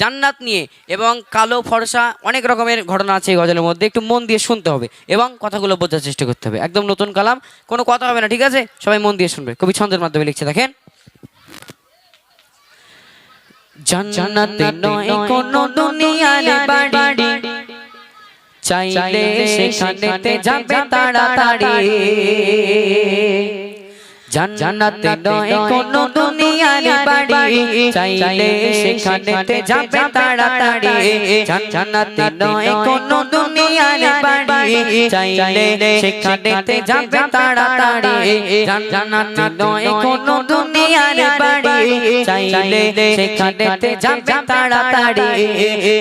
জান্নাত নিয়ে এবং কালো ফর্সা অনেক রকমের ঘটনা আছে এই গজলের মধ্যে। একটু মন দিয়ে শুনতে হবে এবং কথাগুলো বোঝার চেষ্টা করতে হবে। একদম নতুন কালাম কোনো কথা হবে না ঠিক আছে? সবাই মন দিয়ে শুনবে। কবি ছন্দের মাধ্যমে লিখছে দেখেন। জান্নাতে নয় কোনো দুনিয়ার বাড়ি। চাইলে সেখানেতে যাবে তাড়াতাড়ি। জান্নাতে নয় কোনো দুনিয়ার বাড়ি। চাইলে সেখানেতে যাবে তাড়াতাড়ি। জান্নাতে নয় কোনো দুনিয়ার বাড়ি। চাইলে সেখানেতে যাবে তাড়াতাড়ি। জান্নাতে নয় কোনো দুনিয়ার বাড়ি। চাইলে সেখানেতে যাবে তাড়াতাড়ি।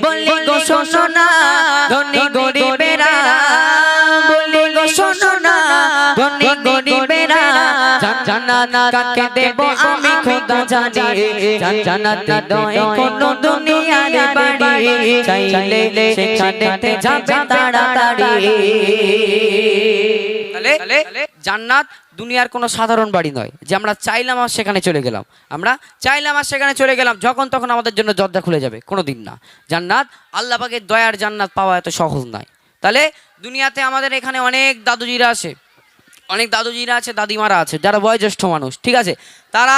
বলি গো শোনো না ধনী গরিবেরা। বলি গো শোনো না ধনী গরিবেরা। জান্নাত কাকে দেব আমি খোদা জানি। জান্নাত নয় কোন দুনিয়ার বাড়ি। চাইলে সেখানেতে যাবে তাড়াতাড়ি। তাহলে জান্নাত দুনিয়ার কোনো সাধারণ বাড়ি নয়। যে আমরা চাইলাম আর সেখানে চলে গেলাম। আমরা চাইলাম আর সেখানে চলে গেলাম। যখন তখন আমাদের জন্য দরজা খুলে যাবে। কোনো দিন না। জান্নাত আল্লাহ পাকের দয়ার জান্নাত পাওয়া এত সহজ নয়। তাহলে দুনিয়াতে আমাদের এখানে অনেক দাদুজিরা আছে। অনেক দাদুজিরা আছে, দাদিমারা আছে, যারা বয়োজ্যেষ্ঠ মানুষ, ঠিক আছে? তারা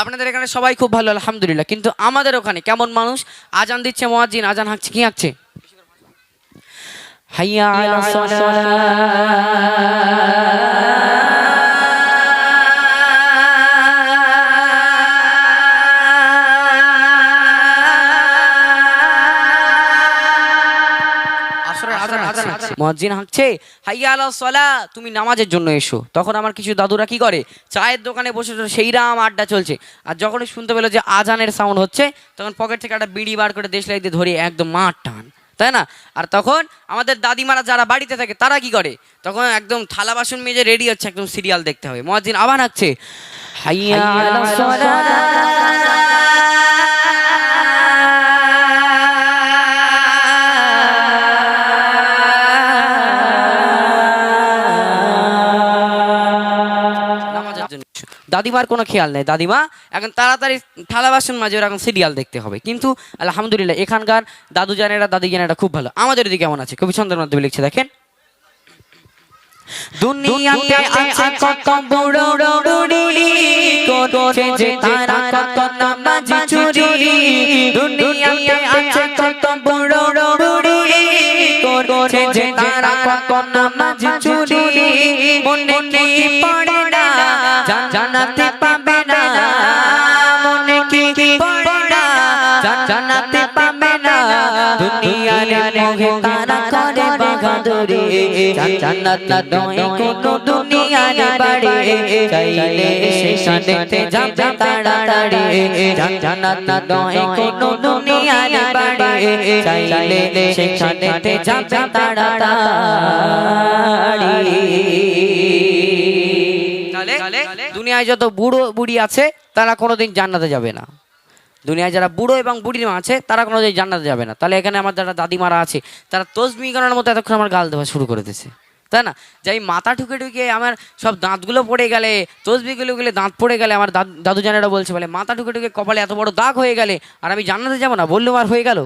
আপনাদের এখানে সবাই খুব ভালো, আলহামদুলিল্লাহ। কিন্তু আমাদের ওখানে কেমন মানুষ? আজান দিচ্ছে মোয়াজ্জিন, আজান হাঁকছে, কি হাঁকছে? হাইয়া মসজিদ হাঁকছে হাইয়া আলা সলা তুমি নামাজের জন্য এসো। তখন আমার কিছু দাদুরা কি করে? চায়ের দোকানে বসে সেই রাম আড্ডা চলছে। আর যখনই শুনতে পেল যে আজানের সাউন্ড হচ্ছে তখন পকেট থেকে একটা বিড়ি বার করে দেশলাই দিয়ে ধরে একদম মাঠ টান। তাই না? আর তখন আমাদের দাদিমারা যারা বাড়িতে থাকে তারা কি করে? তখন একদম থালা বাসন মেজে রেডি হচ্ছে একদম সিরিয়াল দেখতে হবে। মসজিদ আবার হাঁকছে হাইয়া দাদিমার কোনো খেয়াল নেই। দাদিমা, এখন তাড়াতাড়ি থালা বাসন মাঝে এখন সিরিয়াল দেখতে হবে। কিন্তু আলহামদুলিল্লাহ, এখানকার দাদু জানেরা দাদি জানেরা খুব ভালো। আমাদের দিকে কেমন আছে? কবি চন্দ্রের মাধ্যমে লিখছে, দেখেন। দুনিয়াতে আছে কত বড় বুড়ি করছে যে তারা কত নামাজ চুরি। দুনিয়াতে আছে কত বড় বুড়ি করছে যে তারা কত নামাজ চুরি। মনে কি পড়ে না জানাতে পাবে না মনে কি পড়ে না? জানাতে পাবে না দুনিয়ার মোহে তারা করে বাগাদুরি জান্নাত নয় কোনো দুনিয়ার বাড়ি। চাইলে সেখানেতে যাবে তাড়াতাড়ি। জান্নাত নয় কোনো দুনিয়ার বাড়ি। চাইলে সেখানেতে যাবে তাড়াতাড়ি। তাহলে দুনিয়ায় যত বুড়ো বুড়ি আছে, তারা কোনোদিন জান্নাতে যাবে না। দুনিয়ায় যারা বুড়ো এবং বুড়ি মা আছে, তারা কোনোদিন জান্নাতে যাবে না। তাহলে এখানে আমার যারা দাদিমারা আছে, তারা তসবি করার মতো এতক্ষণ আমার গাল দেওয়া শুরু করে দিয়েছে। তাই না? যাই মাথা ঠুকে ঠুকে আমার সব দাঁতগুলো পড়ে গেলে, তসবিগুলো গেলে দাঁত পড়ে গেলে আমার দাদু জানেরা বলছে, বলে, মাথা ঠুকে ঠুকে কপালে এত বড় দাগ হয়ে গেলে আর আমি জান্নাতে যাব না? বললেও আর হয়ে গেল।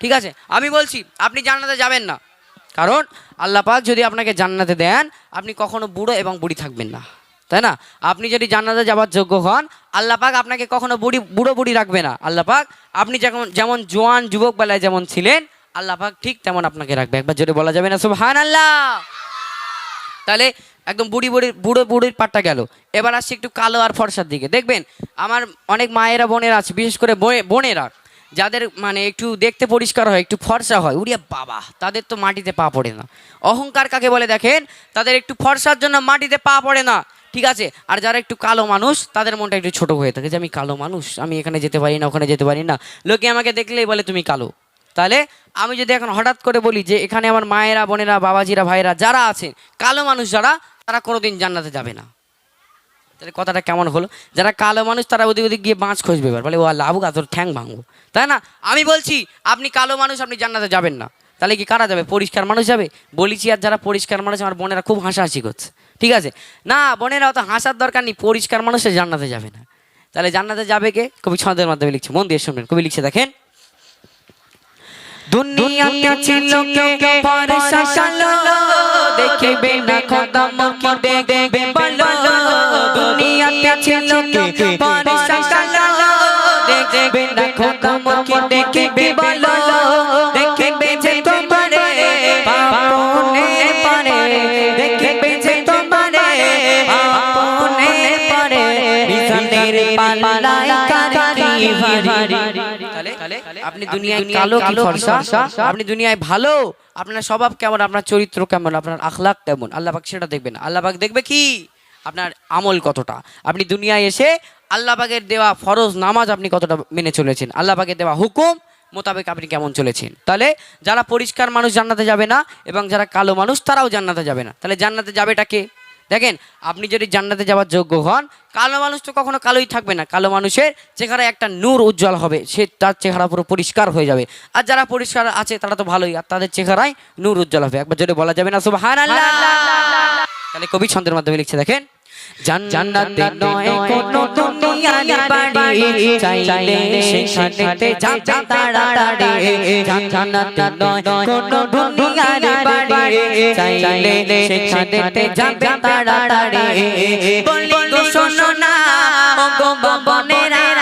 ঠিক আছে, আমি বলছি, আপনি জান্নাতে যাবেন না। কারণ আল্লাহ পাক যদি আপনাকে জান্নাতে দেন, আপনি কখনো বুড়ো এবং বুড়ি থাকবেন না। তাই না? আপনি যদি জান্নাতে যাওয়ার যোগ্য হন, আল্লাহ পাক আপনাকে কখনো বুড়ি, বুড়ো বুড়ি রাখবে না। আল্লাহ পাক আপনি যেমন যেমন জোয়ান যুবক বেলায় যেমন ছিলেন, আল্লাহ পাক ঠিক তেমন আপনাকে রাখবে। একবার জোরে বলা যাবে না? সুবহান আল্লাহ তাহলে একদম বুড়ি বুড়ি, বুড়ো বুড়ির পাটটা গেল। এবার আসছি একটু কালো আর ফর্সার দিকে। দেখবেন, আমার অনেক মায়েরা, বোনেরা আছে, বিশেষ করে বোনে- বোনেরা, যাদের মানে একটু দেখতে পরিষ্কার হয়, একটু ফর্সা হয়। উড়িয়া বাবা, তাদের তো মাটিতে পা পড়ে না। অহংকার কাকে বলে দেখেন? তাদের একটু ফর্সার জন্য মাটিতে পা পড়ে না। ঠিক আছে? আর যারা একটু কালো মানুষ, তাদের মনটা একটু ছোট হয়ে থাকে যে আমি কালো মানুষ, আমি এখানে যেতে পারি না, ওখানে যেতে পারি না। লোকে আমাকে দেখলেই বলে, তুমি কালো। তাহলে আমি যদি এখন হঠাৎ করে বলি যে এখানে আমার মায়েরা, বোনেরা, বাবাজিরা ভাইরা যারা আছেন কালো মানুষ যারা, তারা কোনোদিন জান্নাতে যাবে না। তাহলে কথাটা কেমন হলো? যারা কালো মানুষ, তারা ওদিক ওদিক গিয়ে বাঁচ খুঁজবে এবার, বলে, ও লাভু তোর ঠ্যাং ভাঙবো। তাই না? আমি বলছি, আপনি কালো মানুষ, আপনি জান্নাতে যাবেন না। তাহলে কি কারা যাবে? পরিষ্কার মানুষ যাবে? বলেছি আর যারা পরিষ্কার মানুষ, আমার বোনেরা খুব হাসাহাসি করছে। ঠিক আছে? না বোনেরা অত হাসার দরকার নেই পরিষ্কার মানুষে জান্নাতে যাবে না। তাহলে জান্নাতে যাবে কে? কবি ছন্দের মাধ্যমে লিখছে মন দিয়ে শুনবেন কবি লিখছে দেখেন। দুনিয়াতে ছিল কে? ফরসা কালো দেখবে না খোদা মুখি দেখবে বলো দুনিয়াতে ছিল কে ফরসা কালো দেখবে না খোদা মুখি দেখবে বলো আপনি দুনিয়ায় কালো কি ফর্সা? আপনি দুনিয়ায় ভালো? আপনার স্বভাব কেমন? আপনার চরিত্র কেমন? আপনার আখলাক কেমন? আল্লাহ পাক সেটা দেখবেন আল্লাহ পাক দেখবে কি? আপনার আমল কতটা? আপনি দুনিয়ায় এসে আল্লাহ পাকের দেওয়া ফরজ নামাজ আপনি কতটা মেনে চলেছেন? আল্লাহ পাকের দেওয়া হুকুম মোতাবেক আপনি কেমন চলেছেন? তাহলে যারা পরিষ্কার মানুষ জান্নাতে যাবে না এবং যারা কালো মানুষ তারাও জান্নাতে যাবে না। তাহলে জান্নাতে যাবেটা কে? দেখেন, আপনি যদি জান্নাতে যাওয়ার যোগ্য হন, কালো মানুষ তো কখনো কালোই থাকবে না। কালো মানুষের চেহারায় একটা নূর উজ্জ্বল হবে, সে তার চেহারা পুরো পরিষ্কার হয়ে যাবে। আর যারা পরিষ্কার আছে, তারা তো ভালোই, আর তাদের চেহারায় নূর উজ্জ্বল হবে। একবার যদি বলা যাবে না, সুবহানাল্লাহ। তাহলে কবি ছন্দের মাধ্যমে লিখছে, দেখেন জান্নাতে নয় কোন দুনিয়ার বাড়ি চাইলে সেখানেতে যাবে তাড়াতাড়ি জান্নাতে নয় কোন দুনিয়ার বাড়ি চাইলে সেখানেতে যাবে তাড়াতাড়ি বলি শোনো না ও গো বনেরা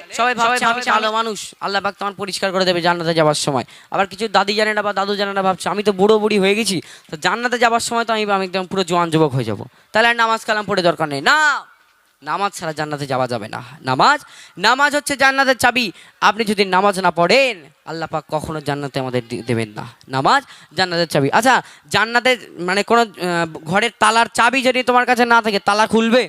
সবাই ভাবছে আমি ভালো মানুষ আল্লাহ পাক তোমার পরিষ্কার করে দেবে জান্নাতে যাওয়ার সময়। আবার কিছু দাদি জানে না বা দাদু জানে না ভাবছে আমি তো বুড়ো বুড়ি হয়ে গেছি তো জান্নাতে যাওয়ার সময় তো আমি আমি একদম পুরো জোয়ান যুবক হয়ে যাব। তাহলে আর নামাজ কালাম পড়ে দরকার নেই। না নামাজ ছাড়া জান্নাতে যাওয়া যাবে না। নামাজ নামাজ হচ্ছে জান্নাতের চাবি। আপনি যদি নামাজ না পড়েন আল্লাহ পাক কখনো জান্নাতে আমাদের দেবেন না। নামাজ জান্নাতের চাবি। আচ্ছা জান্নাতে মানে কোনো আহ, ঘরের তালার চাবি যদি তোমার কাছে না থাকে তালা খুলবে?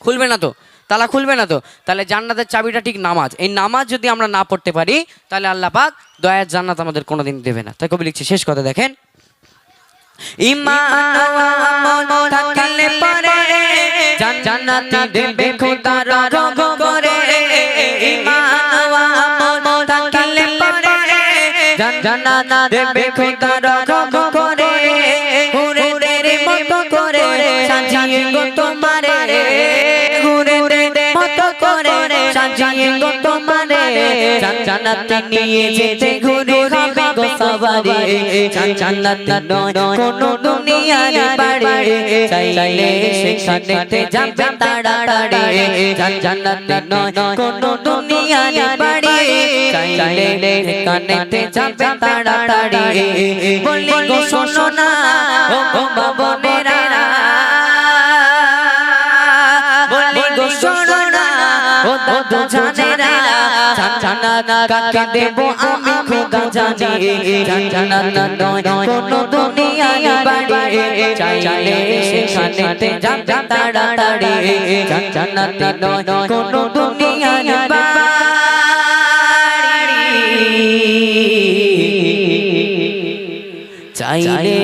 খুলবে না তো? তালা খুলবে না তো? তাহলে জান্নাতের চাবিটা ঠিক নামাজ। এই নামাজ যদি আমরা না পড়তে পারি, তাহলে আল্লাহ পাক দয়ার জান্নাত আমাদের কোনোদিন দেবে না। তাই কবি লিখছে, শেষ কথা দেখেন। জান- দেবে খোদা রগ করে। ইমান ও আমল থাকলে পারে জান- জান্নাত দেবে খোদা রগ করে। মতো করে সাজিয়ে গো তোমারে। জান্নাতে নিয়ে যেতে ঘুরে হবে গো সবারে। জান্নাত নয়, কোনো দুনিয়ার বাড়ি। চাইলে সেখানেতে যাবে তাড়াতাড়ি জান্নাত নয়, কোনো দুনিয়ার বাড়ি। চাইলে সেখানেতে যাবে তাড়াতাড়ি বলি গো শোনো না, ও গো বাবনেরা ও দাদু জানেরা জানা কাকে দেব আমি খোদা জানি। জানা নয় কোনো দুনিয়ায় বাড়ি চাইলে সেখানেতে জানা নয় কোনো দুনিয়ায় বাড়ি চাইলে